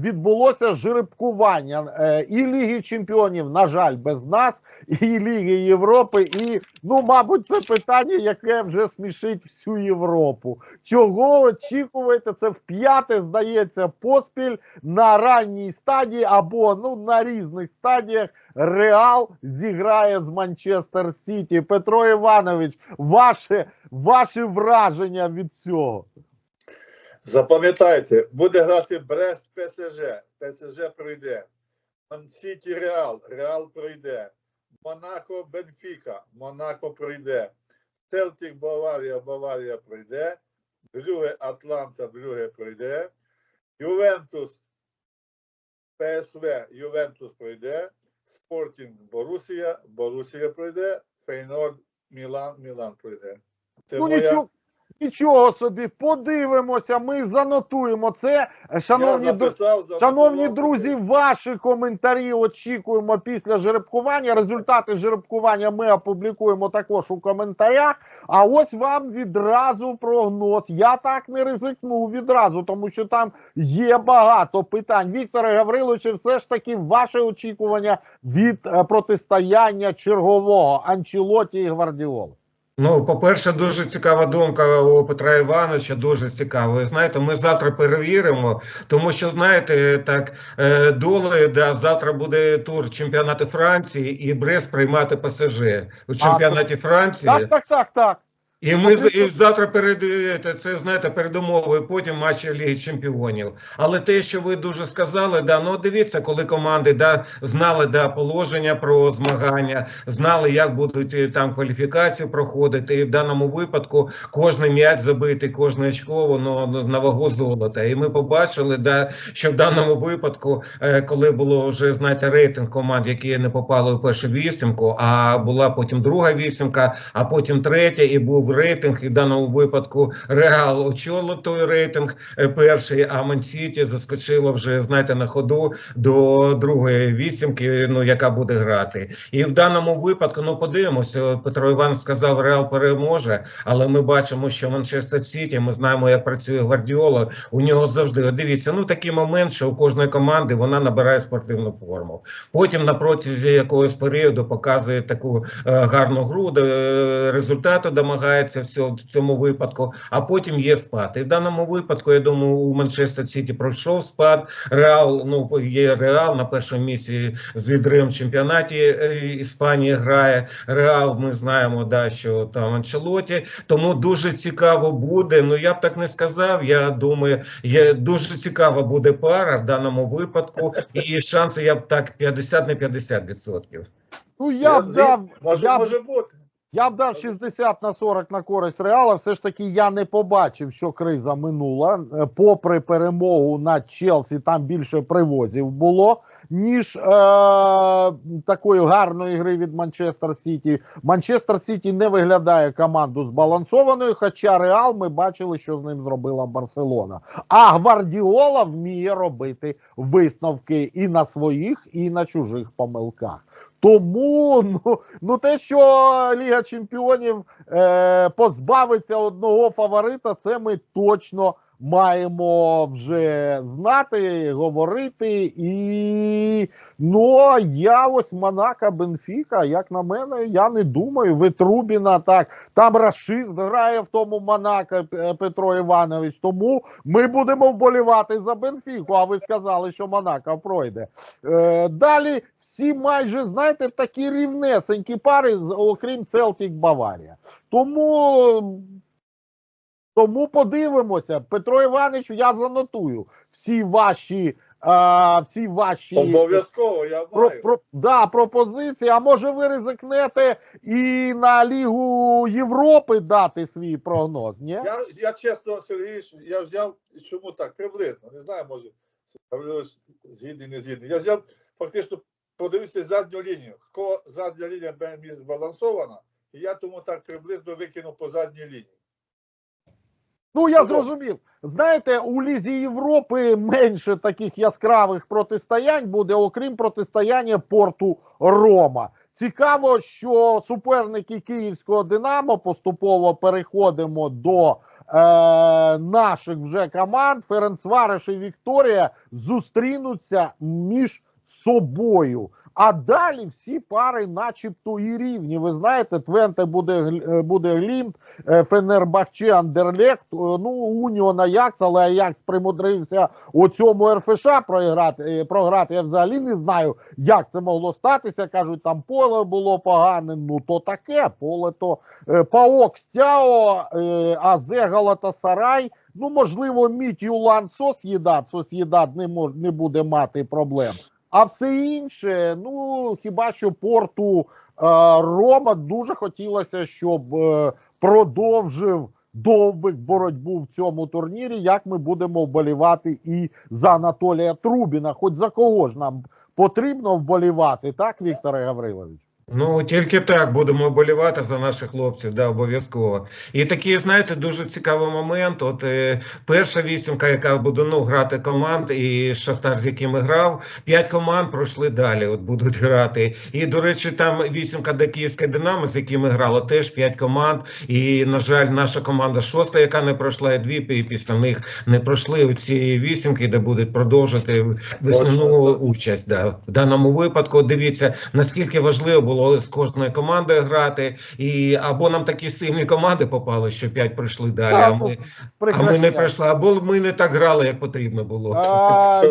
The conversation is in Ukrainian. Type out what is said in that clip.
відбулося жеребкування е, і Ліги Чемпіонів, на жаль, без нас, і Ліги Європи. І ну, мабуть, це питання, яке вже смішить всю Європу. Чого очікуєте? Це в п'яте здається поспіль на ранній стадії або ну на різних стадіях. Реал зіграє з Манчестер Сіті. Петро Іванович, ваше, ваші враження від цього? Запам'ятайте, буде грати Брест ПСЖ. ПСЖ пройде. Ман-Сіті Реал. Реал пройде. Монако Бенфіка. Монако пройде. Селтик Баварія. Баварія пройде. Брюге Атланта. Брюге пройде. Ювентус ПСВ. Ювентус пройде. Спортінг Борусія. Борусія пройде. Фейнорд Мілан. Мілан пройде. Це моя... нічого, собі, подивимося, ми занотуємо це. Шановні, Я дру- записав, шановні друзі, ваші коментарі очікуємо після жеребкування. Результати жеребкування ми опублікуємо також у коментарях. А ось вам відразу прогноз. Я так не ризикнув відразу, тому що там є багато питань. Вікторе Гавриловичу, все ж таки ваше очікування від е, протистояння чергового Анчелоті і Гвардіоли. Ну, по-перше, дуже цікава думка у Петра Івановича, дуже цікава. Ви знаєте, ми завтра перевіримо, тому що, знаєте, так, е, долею, да, завтра буде тур чемпіонату Франції і Брест приймати ПСЖ у чемпіонаті Франції. Так, так, так, так. І ми і завтра перед е, це знаєте передумови, потім матчі Ліги Чемпіонів. Але те, що ви дуже сказали, да ну дивіться, коли команди да знали да положення про змагання, знали, як будуть е, там кваліфікацію проходити. І в даному випадку кожний м'яч забитий, кожне очко воно на вагу золота. І ми побачили, да що в даному випадку, е, коли було вже знаєте рейтинг команд, які не попали у першу вісімку, а була потім друга вісімка, а потім третя, і був рейтинг. І в даному випадку Реал очолив той рейтинг е, перший, а Мансіті заскочило вже знаєте на ходу до другої вісімки, ну яка буде грати. І в даному випадку, ну подивимося, Петро Іван сказав, Реал переможе, але ми бачимо, що Манчестер Сіті, ми знаємо, як працює Гвардіола. У нього завжди дивіться. Ну такий момент, що у кожної команди вона набирає спортивну форму. Потім на протязі якогось періоду показує таку е, гарну гру, де е, результату домагається все в цьому випадку, а потім є спад. І в даному випадку, я думаю, у Манчестер Сіті пройшов спад. Реал, ну є Реал на першому місці з відривом в чемпіонаті е, Іспанії грає. Реал, ми знаємо, да, що там Анчелоті. Тому дуже цікаво буде. Ну я б так не сказав. Я думаю, є дуже цікава буде пара в даному випадку, і шанси я б так 50 на 50 відсотків. Ну я б дав, Може, я б може бути. Я б дав 60 на 40 на користь Реала. Все ж таки я не побачив, що криза минула. Е, Попри перемогу над Челсі, там більше привозів було, ніж е- такої гарної гри від Манчестер Сіті. Манчестер Сіті не виглядає команду збалансованою, хоча Реал ми бачили, що з ним зробила Барселона. А Гвардіола вміє робити висновки і на своїх, і на чужих помилках. Тому ну, ну те, що Ліга Чемпіонів е, позбавиться одного фаворита, це ми точно маємо вже знати, говорити. І ну я ось Монако Бенфіка, як на мене, я не думаю. Витрубіна так. Там Рашист грає в тому Монако Петро Іванович. Тому ми будемо вболівати за Бенфіку. А ви сказали, що Монако пройде. Е, далі всі майже, знаєте, такі рівнесенькі пари, окрім Селтік Баварія. Тому, тому подивимося. Петро Іванович, я занотую всі ваші. А, всі ваші Обов'язково, я маю. про, да, пропозиції. А може ви ризикнете і на Лігу Європи дати свій прогноз? Ні? Я, я чесно, Сергій, я взяв, чому так, приблизно, не знаю, може, згідний, не згідний. Я взяв фактично, подивився задню лінію. Кого задня лінія більш збалансована, і я тому так приблизно викинув по задній лінії. Ну я зрозумів. Знаєте, у Лізі Європи менше таких яскравих протистоянь буде, окрім протистояння порту Рома. Цікаво, що суперники київського Динамо поступово переходимо до наших вже команд Ференцвареш і Вікторія зустрінуться між собою. А далі всі пари, начебто, і рівні. Ви знаєте, Твенте буде, е, буде Глімт, е, Фенербахче, Андерлехт, е, ну, Уніон Аякс, але Аякс примудрився у цьому РФШ програти, програти. Я взагалі не знаю, як це могло статися. Кажуть, там поле було погане. Ну то таке, поле то Паок Стяо, е, Азе Галатасарай. Ну, можливо, Міт Юлан Сос'їдат, Сос'їдат не, мож, не буде мати проблем. А все інше, ну хіба що порту е, Рома дуже хотілося, щоб е, продовжив довбик боротьбу в цьому турнірі. Як ми будемо вболівати і за Анатолія Трубіна, хоч за кого ж нам потрібно вболівати, так, Вікторе Гаврилович? Ну, тільки так будемо вболівати за наших хлопців, да, обов'язково. І такий, знаєте, дуже цікавий момент. От е, перша вісімка, яка буде ну, грати команд, і Шахтар, з яким грав, п'ять команд пройшли далі, от будуть грати. І, до речі, там вісімка де Київське Динамо, з якими грало, теж п'ять команд. І, на жаль, наша команда шоста, яка не пройшла, і дві пі- після них не пройшли у ці вісімки, де будуть продовжити весняну участь. Да. В даному випадку дивіться, наскільки важливо було з кожною командою грати, і або нам такі сильні команди попали, що п'ять пройшли далі, а Так, ми, а ми не пройшли, або ми не так грали, як потрібно було. А,